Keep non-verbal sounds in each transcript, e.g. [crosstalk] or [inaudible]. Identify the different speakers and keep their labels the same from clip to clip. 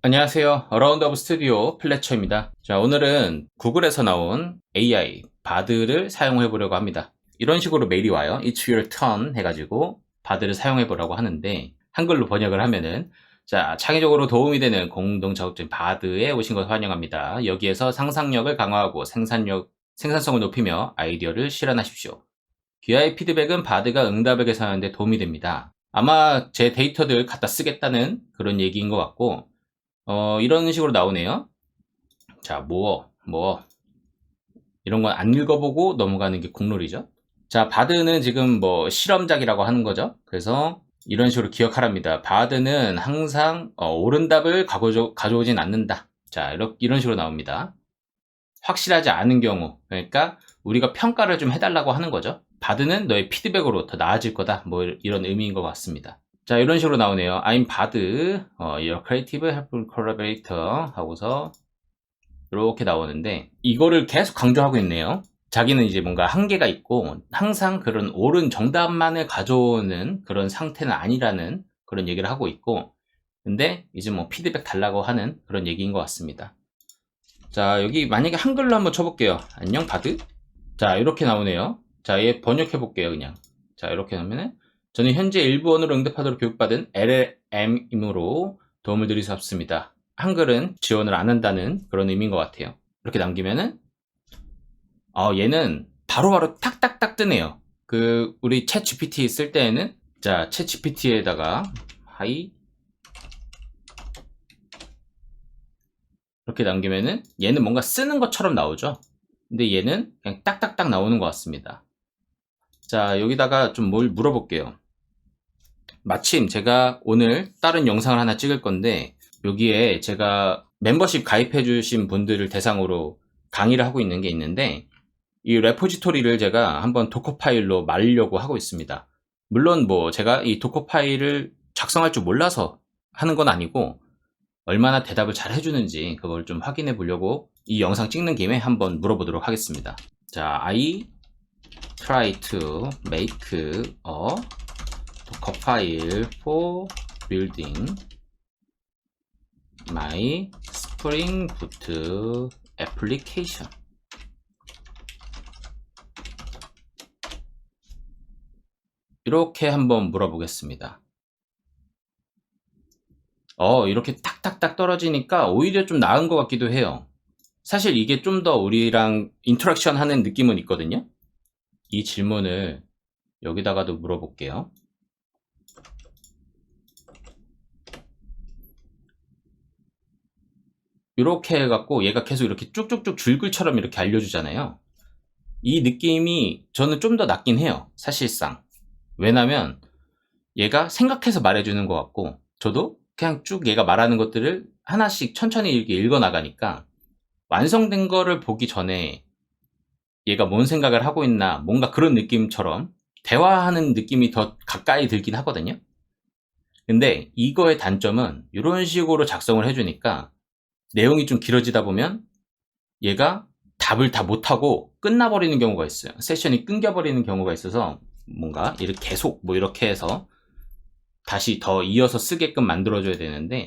Speaker 1: 안녕하세요. 어라운드 오브 스튜디오 플래처입니다. 자, 오늘은 구글에서 나온 AI 바드를 사용해 보려고 합니다. 이런 식으로 메일이 와요. It's your turn 해가지고 바드를 사용해 보라고 하는데 한글로 번역을 하면은 자, 창의적으로 도움이 되는 공동 작업진 바드에 오신 것을 환영합니다. 여기에서 상상력을 강화하고 생산력, 생산성을 높이며 아이디어를 실현하십시오. 귀하의 피드백은 바드가 응답을 계산하는데 도움이 됩니다. 아마 제 데이터들 갖다 쓰겠다는 그런 얘기인 것 같고, 어, 이런 식으로 나오네요. 자, 뭐, 뭐. 이런 건 안 읽어보고 넘어가는 게 국룰이죠. 자, 바드는 지금 뭐 실험작이라고 하는 거죠. 그래서 이런 식으로 기억하랍니다. 바드는 항상 어, 옳은 답을 가져오, 가져오진 않는다. 자, 이렇게, 이런 식으로 나옵니다. 확실하지 않은 경우, 그러니까 우리가 평가를 좀 해달라고 하는 거죠. 바드는 너의 피드백으로 더 나아질 거다. 뭐 이런 의미인 것 같습니다. 자, 이런 식으로 나오네요. I'm 바드, 어, your creative helpful collaborator 하고서 이렇게 나오는데 이거를 계속 강조하고 있네요. 자기는 이제 뭔가 한계가 있고 항상 그런 옳은 정답만을 가져오는 그런 상태는 아니라는 그런 얘기를 하고 있고 근데 이제 뭐 피드백 달라고 하는 그런 얘기인 것 같습니다. 자, 여기 만약에 한글로 한번 쳐볼게요. 안녕, 바드. 자, 이렇게 나오네요. 자, 얘 번역해 볼게요, 그냥. 자, 이렇게 하면은 저는 현재 일부 언어로 응답하도록 교육받은 LLM이므로 도움을 드릴 수 없습니다. 한글은 지원을 안 한다는 그런 의미인 것 같아요. 이렇게 남기면은 어, 얘는 바로바로 탁탁탁 뜨네요. 그 우리 챗 GPT 쓸 때에는 자, 챗 GPT에다가 하이 이렇게 남기면은 얘는 뭔가 쓰는 것처럼 나오죠. 근데 얘는 그냥 딱딱딱 나오는 것 같습니다. 자, 여기다가 좀 뭘 물어볼게요. 마침 제가 오늘 다른 영상을 하나 찍을 건데 여기에 제가 멤버십 가입해 주신 분들을 대상으로 강의를 하고 있는 게 있는데 이 레포지토리를 제가 한번 도커 파일로 말려고 하고 있습니다. 물론 뭐 제가 이 도커 파일을 작성할 줄 몰라서 하는 건 아니고 얼마나 대답을 잘 해주는지 그걸 좀 확인해 보려고 이 영상 찍는 김에 한번 물어보도록 하겠습니다. 자, I try to make a docker file for building my Spring Boot application. 이렇게 한번 물어보겠습니다. 어, 이렇게 탁탁탁 떨어지니까 오히려 좀 나은 것 같기도 해요. 사실 이게 좀 더 우리랑 인터랙션 하는 느낌은 있거든요. 이 질문을 여기다가도 물어볼게요. 이렇게 해갖고 얘가 계속 이렇게 쭉쭉쭉 줄글처럼 이렇게 알려주잖아요. 이 느낌이 저는 좀 더 낫긴 해요. 사실상. 왜냐면 얘가 생각해서 말해주는 것 같고 저도 그냥 쭉 얘가 말하는 것들을 하나씩 천천히 이렇게 읽어 나가니까 완성된 거를 보기 전에 얘가 뭔 생각을 하고 있나 뭔가 그런 느낌처럼 대화하는 느낌이 더 가까이 들긴 하거든요. 근데 이거의 단점은 이런 식으로 작성을 해주니까 내용이 좀 길어지다 보면 얘가 답을 다 못하고 끝나버리는 경우가 있어요. 세션이 끊겨버리는 경우가 있어서 뭔가 이렇게 계속 뭐 이렇게 해서 다시 더 이어서 쓰게끔 만들어줘야 되는데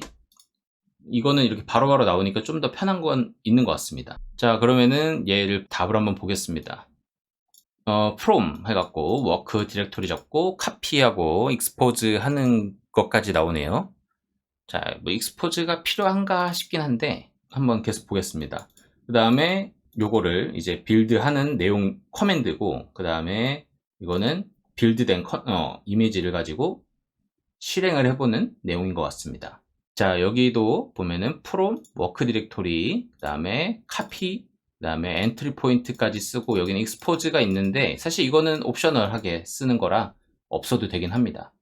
Speaker 1: 이거는 이렇게 바로 바로 나오니까 좀 더 편한 건 있는 것 같습니다. 자 그러면은 얘를 답을 한번 보겠습니다. 어, from 해갖고 워크 디렉토리 잡고 카피하고 익스포즈 하는 것까지 나오네요. 자, 뭐 익스포즈가 필요한가 싶긴 한데 한번 계속 보겠습니다. 그 다음에 요거를 이제 빌드하는 내용 커맨드고 그 다음에 이거는 빌드된 커, 어, 이미지를 가지고 실행을 해보는 내용인 것 같습니다. 자 여기도 보면은 프롬 워크 디렉토리 그 다음에 카피 그 다음에 엔트리 포인트까지 쓰고 여기는 익스포즈가 있는데 사실 이거는 옵셔널하게 쓰는 거라 없어도 되긴 합니다.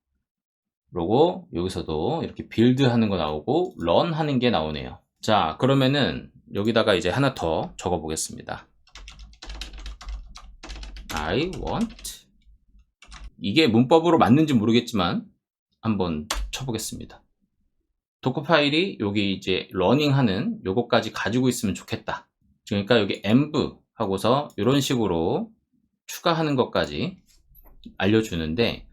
Speaker 1: 그리고 여기서도 이렇게 빌드 하는 거 나오고 런 하는 게 나오네요. 자 그러면은 여기다가 이제 하나 더 적어 보겠습니다. I want 이게 문법으로 맞는지 모르겠지만 한번 쳐보겠습니다. 도커 파일이 여기 이제 러닝하는 요거까지 가지고 있으면 좋겠다. 그러니까 여기 env 하고서 이런 식으로 추가하는 것까지 알려주는데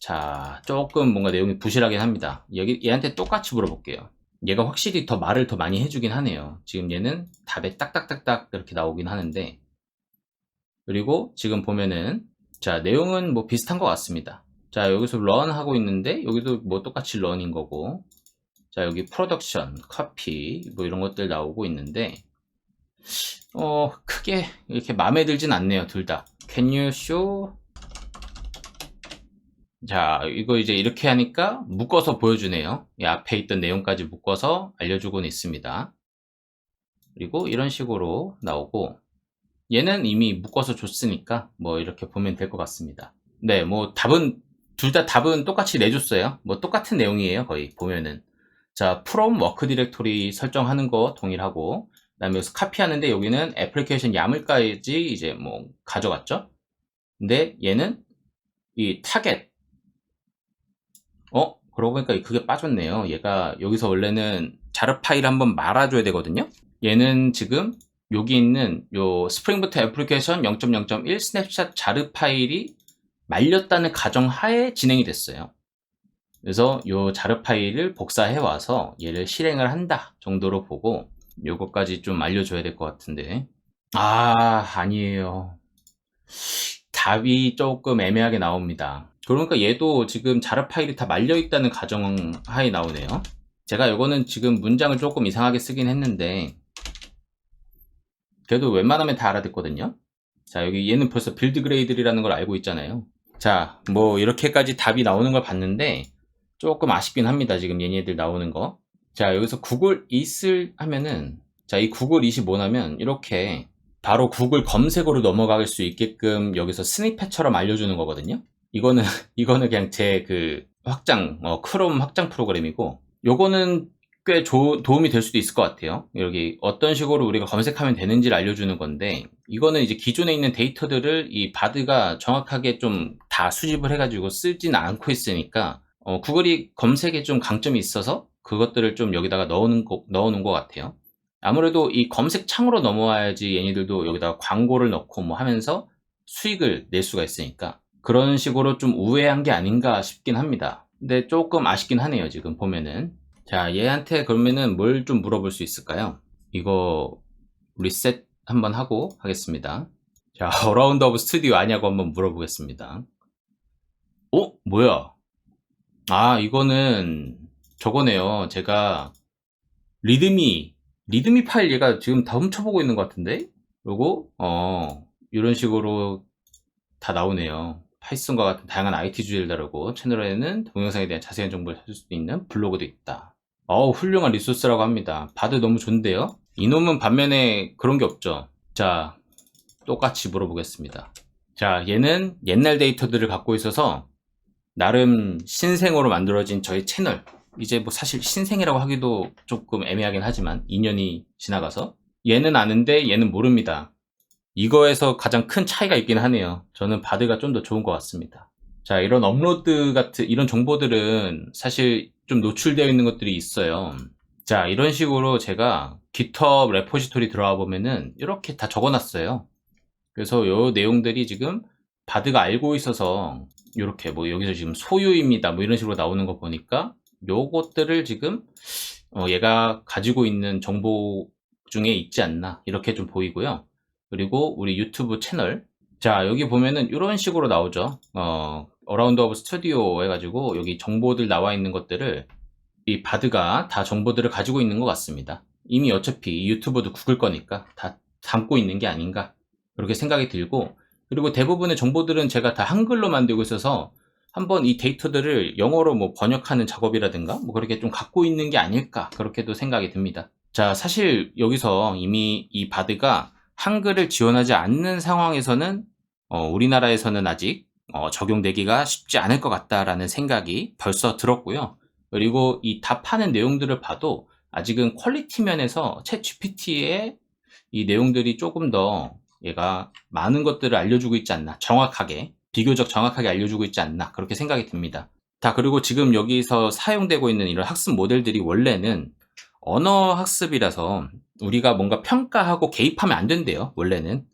Speaker 1: 자, 조금 뭔가 내용이 부실하긴 합니다. 여기 얘한테 똑같이 물어볼게요. 얘가 확실히 더 말을 더 많이 해주긴 하네요. 지금 얘는 답에 딱딱딱딱 이렇게 나오긴 하는데 그리고 지금 보면은 자 내용은 뭐 비슷한 것 같습니다. 자 여기서 run 하고 있는데 여기도 뭐 똑같이 run인 거고 자 여기 프로덕션, 커피 뭐 이런 것들 나오고 있는데 어 크게 이렇게 마음에 들진 않네요 둘 다. Can you show 자, 이거 이제 이렇게 하니까 묶어서 보여주네요. 이 앞에 있던 내용까지 묶어서 알려주고는 있습니다. 그리고 이런 식으로 나오고, 얘는 이미 묶어서 줬으니까 뭐 이렇게 보면 될 것 같습니다. 네, 뭐 답은, 둘 다 답은 똑같이 내줬어요. 뭐 똑같은 내용이에요, 거의 보면은. 자, from work 디렉토리 설정하는 거 동일하고, 그 다음에 여기서 카피하는데 여기는 애플리케이션 야물까지 이제 뭐 가져갔죠? 근데 얘는 이 타겟, 어? 그러고 보니까 그게 빠졌네요. 얘가 여기서 원래는 자르 파일 한번 말아줘야 되거든요. 얘는 지금 여기 있는 요 스프링부터 애플리케이션 0.0.1 스냅샷 자르 파일이 말렸다는 가정 하에 진행이 됐어요. 그래서 요 자르 파일을 복사해 와서 얘를 실행을 한다 정도로 보고 요것까지 좀 알려줘야 될 것 같은데 아 아니에요 답이 조금 애매하게 나옵니다 그러니까 얘도 지금 자르 파일이 다 말려 있다는 가정 하에 나오네요. 제가 이거는 지금 문장을 조금 이상하게 쓰긴 했는데 그래도 웬만하면 다 알아듣거든요. 자 여기 얘는 벌써 빌드 그레이드라는 걸 알고 있잖아요. 자 뭐 이렇게까지 답이 나오는 걸 봤는데 조금 아쉽긴 합니다. 지금 얘네들 나오는 거. 자 여기서 구글 이슬 하면은 자 이 구글 이이 뭐냐면 이렇게 바로 구글 검색어로 넘어갈 수 있게끔 여기서 스니펫처럼 알려주는 거거든요. 이거는 [laughs] 이거는 그냥 제 그 확장 어, 크롬 확장 프로그램이고 요거는 꽤 조, 도움이 될 수도 있을 것 같아요. 여기 어떤 식으로 우리가 검색하면 되는지를 알려주는 건데 이거는 이제 기존에 있는 데이터들을 이 바드가 정확하게 좀 다 수집을 해가지고 쓰진 않고 있으니까 어, 구글이 검색에 좀 강점이 있어서 그것들을 좀 여기다가 넣어놓은 거, 넣어놓은 것 같아요. 아무래도 이 검색 창으로 넘어와야지 얘네들도 여기다가 광고를 넣고 뭐 하면서 수익을 낼 수가 있으니까 그런 식으로 좀 우회한 게 아닌가 싶긴 합니다. 근데 조금 아쉽긴 하네요, 지금 보면은. 자, 얘한테 그러면은 뭘 좀 물어볼 수 있을까요? 이거 리셋 한번 하고 하겠습니다. 자, 어라운드 오브 스튜디오 아냐고 한번 물어보겠습니다. 어? 뭐야? 아, 이거는 저거네요. 제가 리드미, 리드미 파일 얘가 지금 다 훔쳐보고 있는 것 같은데? 요거, 어, 이런 식으로 다 나오네요. 파이썬과 같은 다양한 IT 주제를 다루고 채널에는 동영상에 대한 자세한 정보를 찾을 수 있는 블로그도 있다. 어우 훌륭한 리소스라고 합니다. 봐도 너무 좋은데요? 이놈은 반면에 그런 게 없죠. 자 똑같이 물어보겠습니다. 자 얘는 옛날 데이터들을 갖고 있어서 나름 신생으로 만들어진 저희 채널 이제 뭐 사실 신생이라고 하기도 조금 애매하긴 하지만 2년이 지나가서 얘는 아는데 얘는 모릅니다. 이거에서 가장 큰 차이가 있긴 하네요. 저는 바드가 좀 더 좋은 것 같습니다. 자, 이런 업로드 같은, 이런 정보들은 사실 좀 노출되어 있는 것들이 있어요. 자, 이런 식으로 제가 GitHub 레포지토리 들어와 보면은 이렇게 다 적어 놨어요. 그래서 요 내용들이 지금 바드가 알고 있어서 이렇게 뭐 여기서 지금 소유입니다. 뭐 이런 식으로 나오는 거 보니까 요것들을 지금 어 얘가 가지고 있는 정보 중에 있지 않나 이렇게 좀 보이고요. 그리고 우리 유튜브 채널 자 여기 보면은 이런 식으로 나오죠 어 어라운드 오브 스튜디오 해가지고 여기 정보들 나와 있는 것들을 이 바드가 다 정보들을 가지고 있는 것 같습니다 이미 어차피 유튜브도 구글 거니까 다 담고 있는 게 아닌가 그렇게 생각이 들고 그리고 대부분의 정보들은 제가 다 한글로 만들고 있어서 한번 이 데이터들을 영어로 뭐 번역하는 작업이라든가 뭐 그렇게 좀 갖고 있는 게 아닐까 그렇게도 생각이 듭니다 자 사실 여기서 이미 이 바드가 한글을 지원하지 않는 상황에서는 어, 우리나라에서는 아직 어, 적용되기가 쉽지 않을 것 같다라는 생각이 벌써 들었고요. 그리고 이 답하는 내용들을 봐도 아직은 퀄리티 면에서 챗 GPT의 이 내용들이 조금 더 얘가 많은 것들을 알려주고 있지 않나 정확하게 비교적 정확하게 알려주고 있지 않나 그렇게 생각이 듭니다. 자 그리고 지금 여기서 사용되고 있는 이런 학습 모델들이 원래는 언어 학습이라서 우리가 뭔가 평가하고 개입하면 안 된대요, 원래는.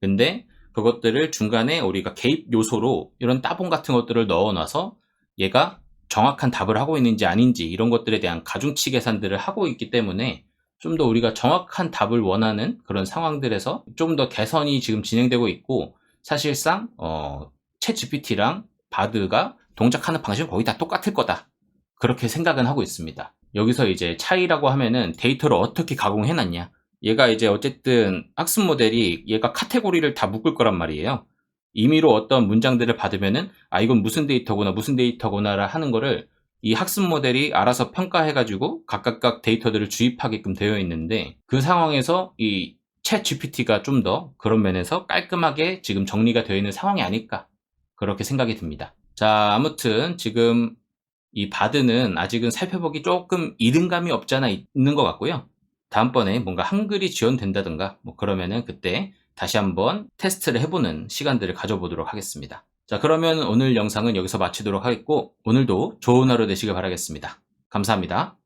Speaker 1: 근데 그것들을 중간에 우리가 개입 요소로 이런 따봉 같은 것들을 넣어놔서 얘가 정확한 답을 하고 있는지 아닌지 이런 것들에 대한 가중치 계산들을 하고 있기 때문에 좀 더 우리가 정확한 답을 원하는 그런 상황들에서 좀 더 개선이 지금 진행되고 있고 사실상 어, 챗 GPT랑 바드가 동작하는 방식은 거의 다 똑같을 거다. 그렇게 생각은 하고 있습니다. 여기서 이제 차이라고 하면은 데이터를 어떻게 가공해놨냐. 얘가 이제 어쨌든 학습 모델이 얘가 카테고리를 다 묶을 거란 말이에요. 임의로 어떤 문장들을 받으면은 아 이건 무슨 데이터구나 무슨 데이터구나라 하는 거를 이 학습 모델이 알아서 평가해가지고 각각각 데이터들을 주입하게끔 되어 있는데 그 상황에서 이 챗 GPT가 좀 더 그런 면에서 깔끔하게 지금 정리가 되어 있는 상황이 아닐까 그렇게 생각이 듭니다. 자 아무튼 지금 이 바드는 아직은 살펴보기 조금 이등감이 없잖아 있는 것 같고요. 다음번에 뭔가 한글이 지원된다든가 뭐 그러면은 그때 다시 한번 테스트를 해보는 시간들을 가져보도록 하겠습니다. 자, 그러면 오늘 영상은 여기서 마치도록 하겠고, 오늘도 좋은 하루 되시길 바라겠습니다. 감사합니다.